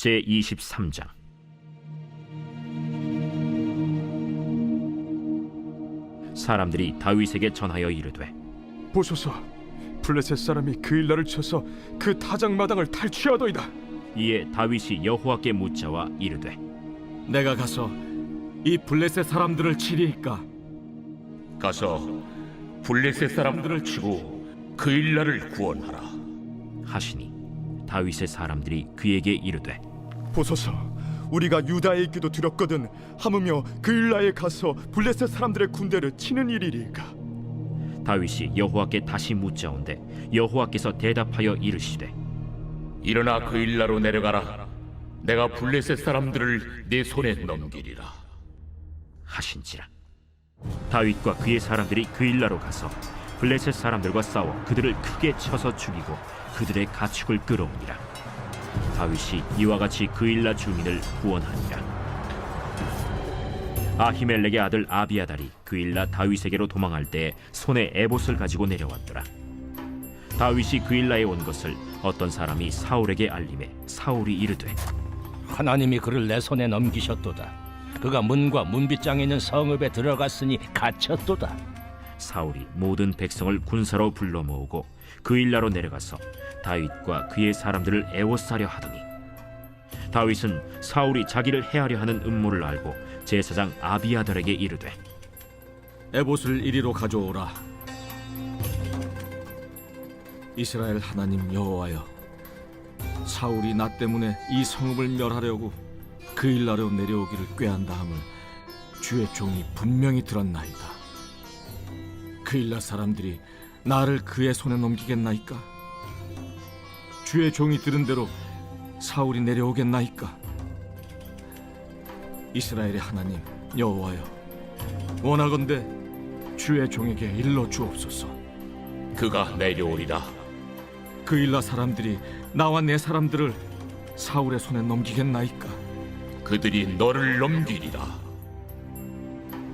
제 23장. 사람들이 다윗에게 전하여 이르되 보소서. 블레셋 사람이 그 일날을 쳐서 그 타작 마당을 탈취하더이다. 이에 다윗이 여호와께 묻자와 이르되 내가 가서 이 블레셋 사람들을 치리이까? 가서 블레셋 사람들을 치고 그 일날을 구원하라. 하시니 다윗의 사람들이 그에게 이르되 보소서 우리가 유다에 있기도 들었거든 하무며 그 일라에 가서 블레셋 사람들의 군대를 치는 일이리까 다윗이 여호와께 다시 묻자온데 여호와께서 대답하여 이르시되 일어나 그 일나로 내려가라. 내가 블레셋 사람들을 내 손에 넘기리라. 하신지라 다윗과 그의 사람들이 그 일라로 가서 블레셋 사람들과 싸워 그들을 크게 쳐서 죽이고 그들의 가축을 끌어오니라 다윗이 이와 같이 그 일라 주민을 구원하니라 아히멜렉의 아들 아비아달이 그 일라 다윗에게로 도망할 때에 손에 에봇을 가지고 내려왔더라 다윗이 그 일라에 온 것을 어떤 사람이 사울에게 알림해 사울이 이르되 하나님이 그를 내 손에 넘기셨도다. 그가 문과 문빗장에 있는 성읍에 들어갔으니 갇혔도다. 사울이 모든 백성을 군사로 불러 모으고 그 일나로 내려가서 다윗과 그의 사람들을 애워싸려 하더니 다윗은 사울이 자기를 해하려 하는 음모를 알고 제사장 아비아들에게 이르되 에봇을 이리로 가져오라. 이스라엘 하나님 여호와여 사울이 나 때문에 이 성읍을 멸하려고 그 일나로 내려오기를 꾀한 다음을 주의 종이 분명히 들었나이다. 그 일나 사람들이 나를 그의 손에 넘기겠나이까 주의 종이 들은 대로 사울이 내려오겠나이까 이스라엘의 하나님 여호와여 원하건대 주의 종에게 일러 주옵소서 그가 내려오리라. 그 일라 사람들이 나와 내 사람들을 사울의 손에 넘기겠나이까 그들이 너를 넘기리라.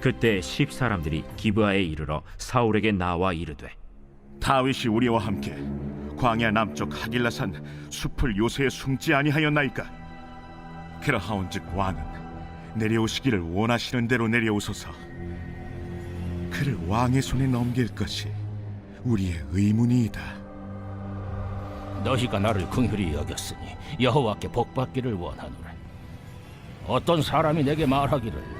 그때 십 사람들이 기브아에 이르러 사울에게 나와 이르되 다윗이 우리와 함께 광야 남쪽 하길라산 숲을 요새에 숨지 아니하였나이까? 그러하온즉 왕은 내려오시기를 원하시는 대로 내려오소서. 그를 왕의 손에 넘길 것이 우리의 의문이이다. 너희가 나를 긍휼히 여겼으니 여호와께 복받기를 원하노라. 어떤 사람이 내게 말하기를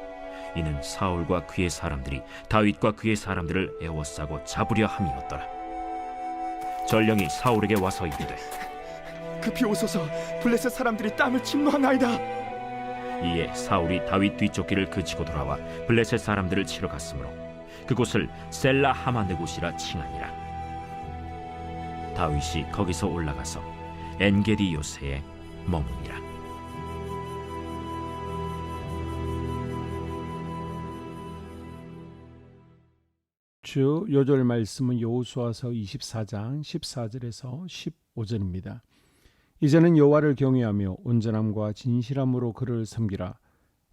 이는 사울과 그의 사람들이 다윗과 그의 사람들을 애워싸고 잡으려 함이었더라. 전령이 사울에게 와서 이르되 급히 오소서. 블레셋 사람들이 땅을 침노하나이다. 이에 사울이 다윗 뒤쫓기를 그치고 돌아와 블레셋 사람들을 치러 갔으므로 그곳을 셀라 하마네 곳이라 칭하니라. 다윗이 거기서 올라가서 엔게디 요새에 머무니라 주 요절 말씀은 여호수아서 24장 14절에서 15절입니다. 이제는 여호와를 경외하며 온전함과 진실함으로 그를 섬기라.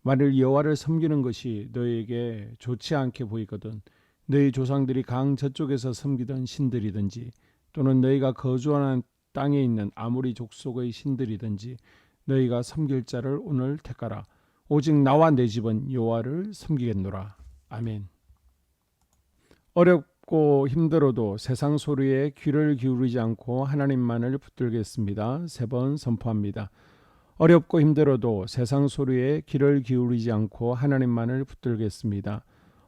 만일 여호와를 섬기는 것이 너에게 좋지 않게 보이거든 너희 조상들이 강 저쪽에서 섬기던 신들이든지 또는 너희가 거주하는 땅에 있는 아무리 족속의 신들이든지 너희가 섬길 자를 오늘 택하라. 오직 나와 내 집은 여호와를 섬기겠노라. 아멘. 어렵고 힘들어도 세상 소리에 귀를 기울이지 않고 하나님만을 붙들겠습니다. 세 번 선포합니다. 어렵고 힘들어도 세상 소리에 귀를 기울이지 않고 하나님만을 붙들겠습니다.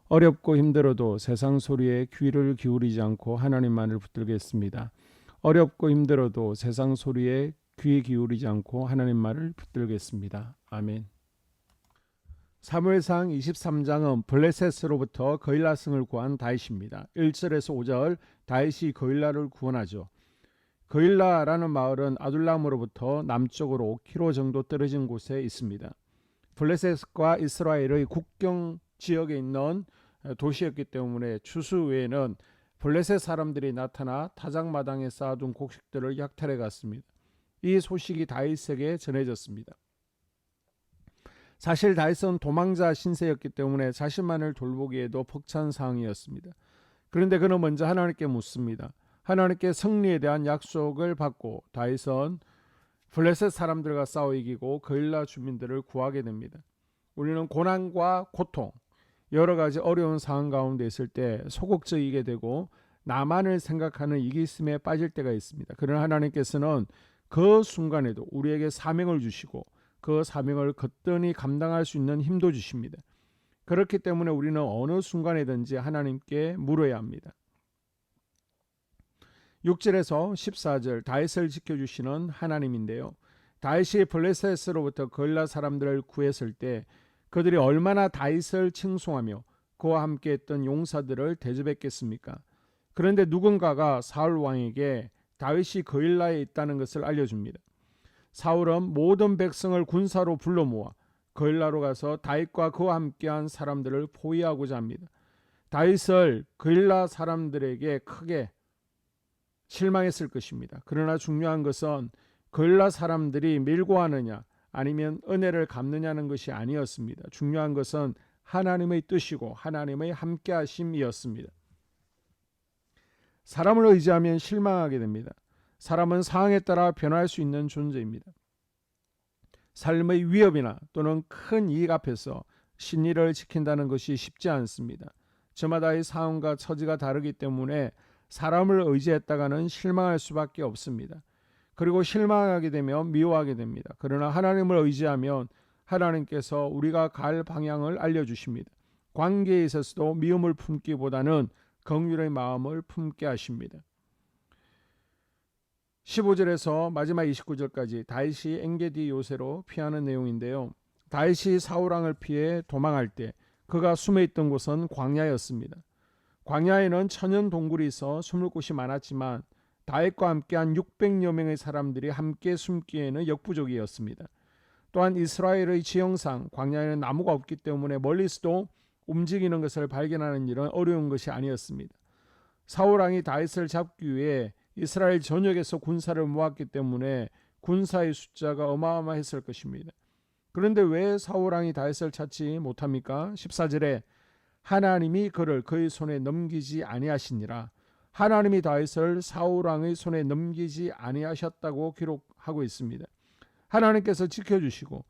어렵고 힘들어도 세상 소리에 귀를 기울이지 않고 하나님만을 붙들겠습니다. 어렵고 힘들어도 세상 소리에 귀 기울이지 않고 하나님만을 붙들겠습니다. 아멘. 사무엘상 23장은 블레셋으로부터 거일라성을 구한 다윗입니다. 1절에서 5절 다윗이 거일라를 구원하죠. 거일라라는 마을은 아둘람으로부터 남쪽으로 5km 정도 떨어진 곳에 있습니다. 블레셋과 이스라엘의 국경 지역에 있는 도시였기 때문에 추수 후에는 블레셋 사람들이 나타나 타작마당에 쌓아둔 곡식들을 약탈해 갔습니다. 이 소식이 다윗에게 전해졌습니다. 사실 다윗은 도망자 신세였기 때문에 자신만을 돌보기에도 벅찬 상황이었습니다. 그런데 그는 먼저 하나님께 묻습니다. 하나님께 승리에 대한 약속을 받고 다윗은 블레셋 사람들과 싸워 이기고 거일라 주민들을 구하게 됩니다. 우리는 고난과 고통, 여러 가지 어려운 상황 가운데 있을 때 소극적이게 되고 나만을 생각하는 이기심에 빠질 때가 있습니다. 그러나 하나님께서는 그 순간에도 우리에게 사명을 주시고 그 사명을 거뜬히 감당할 수 있는 힘도 주십니다. 그렇기 때문에 우리는 어느 순간에든지 하나님께 물어야 합니다. 6절에서 14절 다윗을 지켜주시는 하나님인데요. 다윗이 블레셋으로부터 거일라 사람들을 구했을 때 그들이 얼마나 다윗을 칭송하며 그와 함께 했던 용사들을 대접했겠습니까? 그런데 누군가가 사울 왕에게 다윗이 거일라에 있다는 것을 알려줍니다. 사울은 모든 백성을 군사로 불러 모아 거일라로 가서 다윗과 그와 함께한 사람들을 포위하고자 합니다. 다윗을 거일라 사람들에게 크게 실망했을 것입니다. 그러나 중요한 것은 거일라 사람들이 밀고 하느냐 아니면 은혜를 갚느냐는 것이 아니었습니다. 중요한 것은 하나님의 뜻이고 하나님의 함께하심이었습니다. 사람을 의지하면 실망하게 됩니다. 사람은 상황에 따라 변할 수 있는 존재입니다. 삶의 위협이나 또는 큰 이익 앞에서 신의를 지킨다는 것이 쉽지 않습니다. 저마다의 상황과 처지가 다르기 때문에 사람을 의지했다가는 실망할 수밖에 없습니다. 그리고 실망하게 되면 미워하게 됩니다. 그러나 하나님을 의지하면 하나님께서 우리가 갈 방향을 알려주십니다. 관계에 있어서도 미움을 품기보다는 긍휼의 마음을 품게 하십니다. 15절에서 마지막 29절까지 다윗이 엔게디 요새로 피하는 내용인데요. 다윗이 사울 왕을 피해 도망할 때 그가 숨어 있던 곳은 광야였습니다. 광야에는 천연 동굴이 있어 숨을 곳이 많았지만 다윗과 함께한 600여 명의 사람들이 함께 숨기에는 역부족이었습니다. 또한 이스라엘의 지형상 광야에는 나무가 없기 때문에 멀리서도 움직이는 것을 발견하는 일은 어려운 것이 아니었습니다. 사울 왕이 다윗을 잡기 위해 이스라엘 전역에서 군사를 모았기 때문에 군사의 숫자가 어마어마했을 것입니다. 그런데 왜 사울 왕이 다윗을 찾지 못합니까? 14절에 하나님이 그를 그의 손에 넘기지 아니하시니라. 하나님이 다윗을 사울 왕의 손에 넘기지 아니하셨다고 기록하고 있습니다. 하나님께서 지켜주시고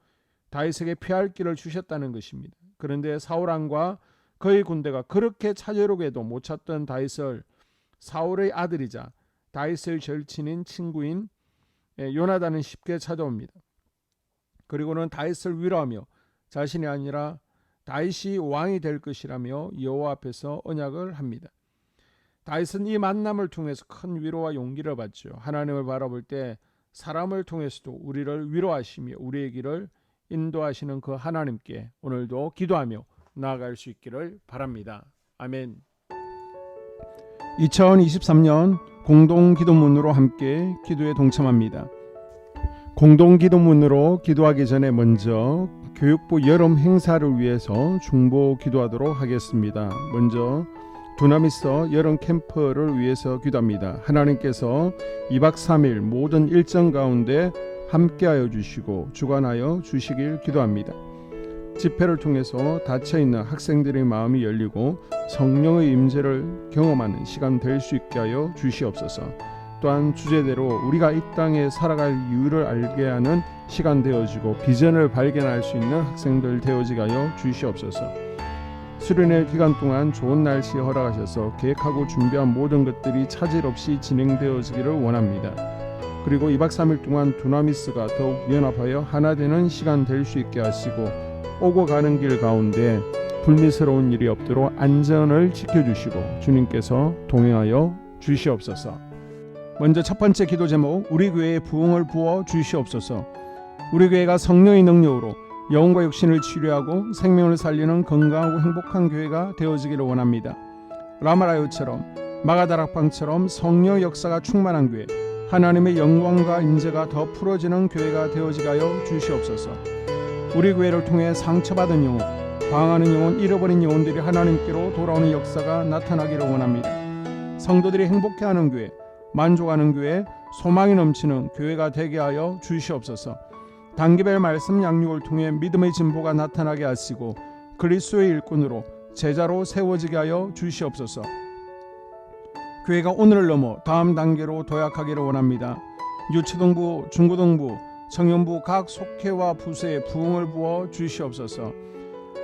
다윗에게 피할 길을 주셨다는 것입니다. 그런데 사울 왕과 그의 군대가 그렇게 찾으려고도 못 찾던 다윗을 사울의 아들이자 다윗의 절친인 친구인 예, 요나단은 쉽게 찾아옵니다. 그리고는 다윗을 위로하며 자신이 아니라 다윗이 왕이 될 것이라며 여호와 앞에서 언약을 합니다. 다윗은 이 만남을 통해서 큰 위로와 용기를 받죠. 하나님을 바라볼 때 사람을 통해서도 우리를 위로하시며 우리의 길을 인도하시는 그 하나님께 오늘도 기도하며 나아갈 수 있기를 바랍니다. 아멘. 2023년 공동 기도문으로 함께 기도에 동참합니다. 공동 기도문으로 기도하기 전에 먼저 교육부 여름 행사를 위해서 중보 기도하도록 하겠습니다. 먼저 두나미서 여름 캠프를 위해서 기도합니다. 하나님께서 2박 3일 모든 일정 가운데 함께하여 주시고 주관하여 주시길 기도합니다. 집회를 통해서 닫혀 있는 학생들의 마음이 열리고 성령의 임재를 경험하는 시간 될 수 있게 하여 주시옵소서. 또한 주제대로 우리가 이 땅에 살아갈 이유를 알게 하는 시간 되어지고 비전을 발견할 수 있는 학생들 되어지게 하여 주시옵소서. 수련회 기간 동안 좋은 날씨 허락하셔서 계획하고 준비한 모든 것들이 차질 없이 진행되어지기를 원합니다. 그리고 2박 3일 동안 두나미스가 더욱 연합하여 하나 되는 시간 될 수 있게 하시고 오고 가는 길 가운데 불미스러운 일이 없도록 안전을 지켜주시고 주님께서 동행하여 주시옵소서. 먼저 첫 번째 기도 제목 우리 교회에 부흥을 부어 주시옵소서. 우리 교회가 성령의 능력으로 영혼과 육신을 치료하고 생명을 살리는 건강하고 행복한 교회가 되어지기를 원합니다. 라마라요처럼 마가다락방처럼 성령 역사가 충만한 교회, 하나님의 영광과 임재가 더 풀어지는 교회가 되어지게 하여 주시옵소서. 우리 교회를 통해 상처받은 영혼, 방황하는 영혼, 잃어버린 영혼들이 하나님께로 돌아오는 역사가 나타나기를 원합니다. 성도들이 행복해하는 교회, 만족하는 교회, 소망이 넘치는 교회가 되게 하여 주시옵소서. 단기별 말씀 양육을 통해 믿음의 진보가 나타나게 하시고 그리스도의 일꾼으로 제자로 세워지게 하여 주시옵소서. 교회가 오늘을 넘어 다음 단계로 도약하기를 원합니다. 유초등부, 중고등부, 청년부 각 속회와 부서에 부흥을 부어 주시옵소서.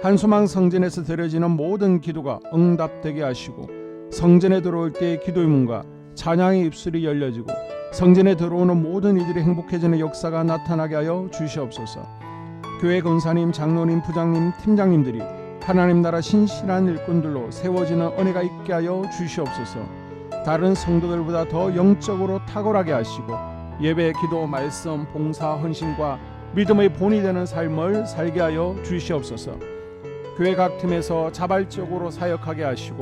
한소망 성전에서 드려지는 모든 기도가 응답되게 하시고 성전에 들어올 때의 기도의 문과 찬양의 입술이 열려지고 성전에 들어오는 모든 이들이 행복해지는 역사가 나타나게 하여 주시옵소서. 교회 권사님, 장로님, 부장님, 팀장님들이 하나님 나라 신실한 일꾼들로 세워지는 은혜가 있게 하여 주시옵소서. 다른 성도들보다 더 영적으로 탁월하게 하시고 예배, 기도, 말씀, 봉사, 헌신과 믿음의 본이 되는 삶을 살게 하여 주시옵소서. 교회 각 팀에서 자발적으로 사역하게 하시고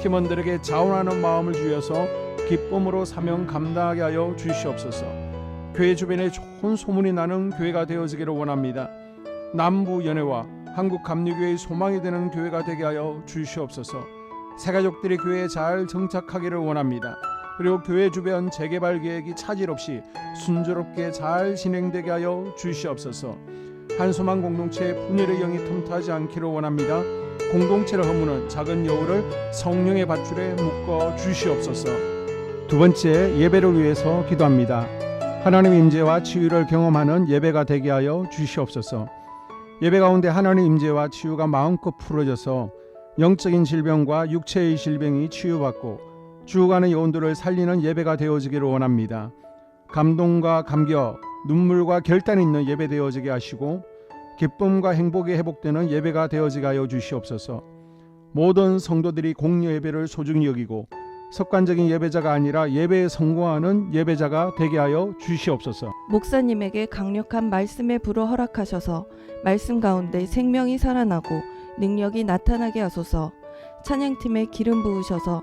팀원들에게 자원하는 마음을 주셔서 기쁨으로 사명 감당하게 하여 주시옵소서. 교회 주변에 좋은 소문이 나는 교회가 되어지기를 원합니다. 남부 연회와 한국 감리교회의 소망이 되는 교회가 되게 하여 주시옵소서. 새 가족들이 교회에 잘 정착하기를 원합니다. 그리고 교회 주변 재개발 계획이 차질 없이 순조롭게 잘 진행되게 하여 주시옵소서. 한소망 공동체의 분열의 영이 틈타지 않기를 원합니다. 공동체를 허무는 작은 여우를 성령의 밧줄에 묶어 주시옵소서. 두 번째 예배를 위해서 기도합니다. 하나님 임재와 치유를 경험하는 예배가 되게 하여 주시옵소서. 예배 가운데 하나님 임재와 치유가 마음껏 풀어져서 영적인 질병과 육체의 질병이 치유받고 죽어가는 영혼들을 살리는 예배가 되어지기를 원합니다. 감동과 감격, 눈물과 결단 있는 예배 되어지게 하시고 기쁨과 행복이 회복되는 예배가 되어지게 하여 주시옵소서. 모든 성도들이 공여 예배를 소중히 여기고 석관적인 예배자가 아니라 예배에 성공하는 예배자가 되게 하여 주시옵소서. 목사님에게 강력한 말씀의 불을 허락하셔서 말씀 가운데 생명이 살아나고 능력이 나타나게 하소서. 찬양팀에 기름 부으셔서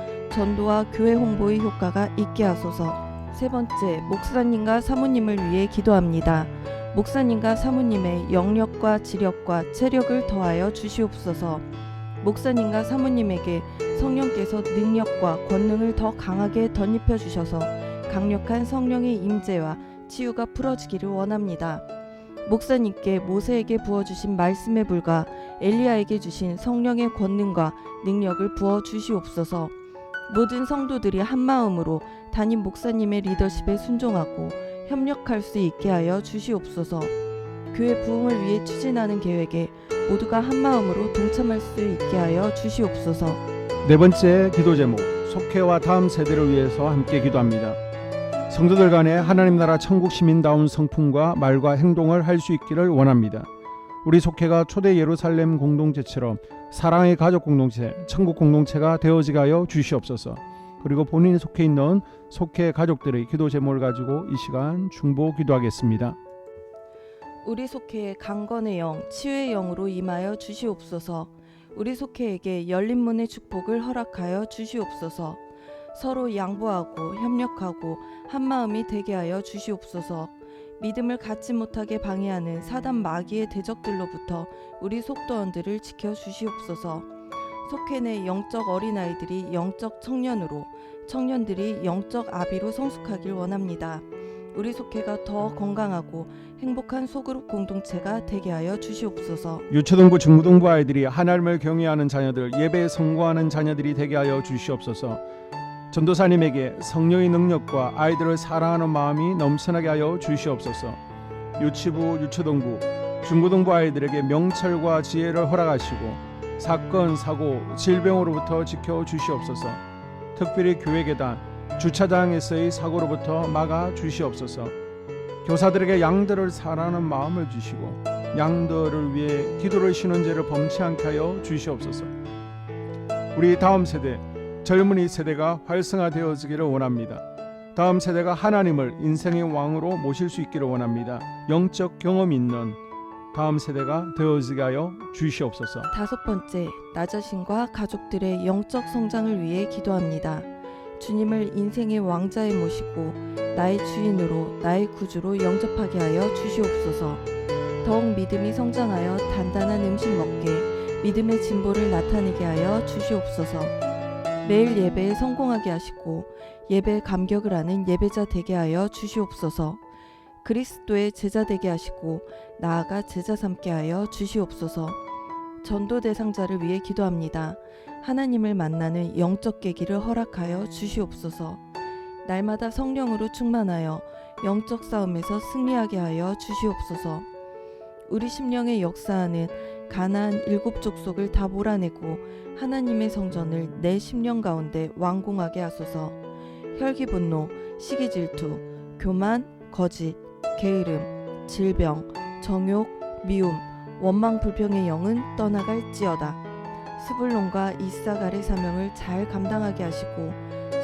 전도와 교회 홍보의 효과가 있게 하소서. 세 번째, 목사님과 사모님을 위해 기도합니다. 목사님과 사모님의 영력과 지력과 체력을 더하여 주시옵소서. 목사님과 사모님에게 성령께서 능력과 권능을 더 강하게 덧입혀 주셔서 강력한 성령의 임재와 치유가 풀어지기를 원합니다. 목사님께 모세에게 부어주신 말씀의 불과 엘리야에게 주신 성령의 권능과 능력을 부어 주시옵소서. 모든 성도들이 한 마음으로 담임 목사님의 리더십에 순종하고 협력할 수 있게 하여 주시옵소서. 교회 부흥을 위해 추진하는 계획에 모두가 한 마음으로 동참할 수 있게 하여 주시옵소서. 네 번째 기도 제목 속회와 다음 세대를 위해서 함께 기도합니다. 성도들 간에 하나님 나라 천국 시민다운 성품과 말과 행동을 할 수 있기를 원합니다. 우리 속회가 초대 예루살렘 공동체처럼 사랑의 가족 공동체, 천국 공동체가 되어지게 하여 주시옵소서. 그리고 본인이 속해 있는 속회 가족들의 기도 제목을 가지고 이 시간 중보 기도하겠습니다. 우리 속회의 강건의 영, 치유의 영으로 임하여 주시옵소서. 우리 속회에게 열린 문의 축복을 허락하여 주시옵소서. 서로 양보하고 협력하고 한 마음이 되게 하여 주시옵소서. 믿음을 갖지 못하게 방해하는 사단 마귀의 대적들로부터 우리 속도원들을 지켜 주시옵소서. 속회 내 영적 어린아이들이 영적 청년으로, 청년들이 영적 아비로 성숙하길 원합니다. 우리 속회가 더 건강하고 행복한 소그룹 공동체가 되게 하여 주시옵소서. 유초등부 중고등부 아이들이 하나님을 경외하는 자녀들 예배에 성공하는 자녀들이 되게 하여 주시옵소서. 전도사님에게 성령의 능력과 아이들을 사랑하는 마음이 넘쳐나게 하여 주시옵소서. 유치부, 유초등부, 중고등부 아이들에게 명철과 지혜를 허락하시고 사건, 사고, 질병으로부터 지켜 주시옵소서. 특별히 교회 계단, 주차장에서의 사고로부터 막아 주시옵소서. 교사들에게 양들을 사랑하는 마음을 주시고 양들을 위해 기도를 쉬는 죄를 범치 않게 하여 주시옵소서. 우리 다음 세대 젊은이 세대가 활성화되어지기를 원합니다. 다음 세대가 하나님을 인생의 왕으로 모실 수 있기를 원합니다. 영적 경험 있는 다음 세대가 되어지게 하여 주시옵소서. 다섯 번째, 나 자신과 가족들의 영적 성장을 위해 기도합니다. 주님을 인생의 왕자에 모시고 나의 주인으로 나의 구주로 영접하게 하여 주시옵소서. 더욱 믿음이 성장하여 단단한 음식 먹게 믿음의 진보를 나타내게 하여 주시옵소서. 매일 예배에 성공하게 하시고 예배 감격을 하는 예배자 되게 하여 주시옵소서. 그리스도의 제자 되게 하시고 나아가 제자 삼게 하여 주시옵소서. 전도 대상자를 위해 기도합니다. 하나님을 만나는 영적 계기를 허락하여 주시옵소서. 날마다 성령으로 충만하여 영적 싸움에서 승리하게 하여 주시옵소서. 우리 심령의 역사하는 가나안 일곱 족속을 다 몰아내고 하나님의 성전을 내 심령 가운데 완공하게 하소서. 혈기 분노, 시기 질투, 교만, 거짓, 게으름, 질병, 정욕, 미움, 원망 불평의 영은 떠나갈지어다. 스불론과 이사갈의 사명을 잘 감당하게 하시고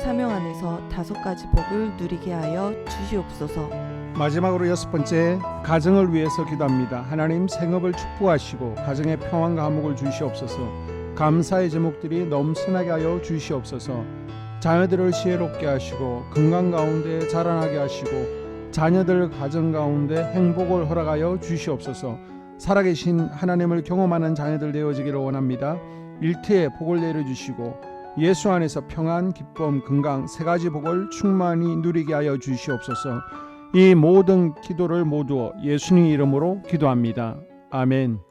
사명 안에서 다섯 가지 복을 누리게 하여 주시옵소서. 마지막으로 여섯 번째 가정을 위해서 기도합니다. 하나님 생업을 축복하시고 가정에 평안과 화목을 주시옵소서. 감사의 제목들이 넘쳐나게 하여 주시옵소서. 자녀들을 지혜롭게 하시고 건강 가운데 자라나게 하시고 자녀들 가정 가운데 행복을 허락하여 주시옵소서. 살아계신 하나님을 경험하는 자녀들 되어지기를 원합니다. 일태에 복을 내려주시고 예수 안에서 평안, 기쁨, 건강 세 가지 복을 충만히 누리게 하여 주시옵소서. 이 모든 기도를 모두 예수님 이름으로 기도합니다. 아멘.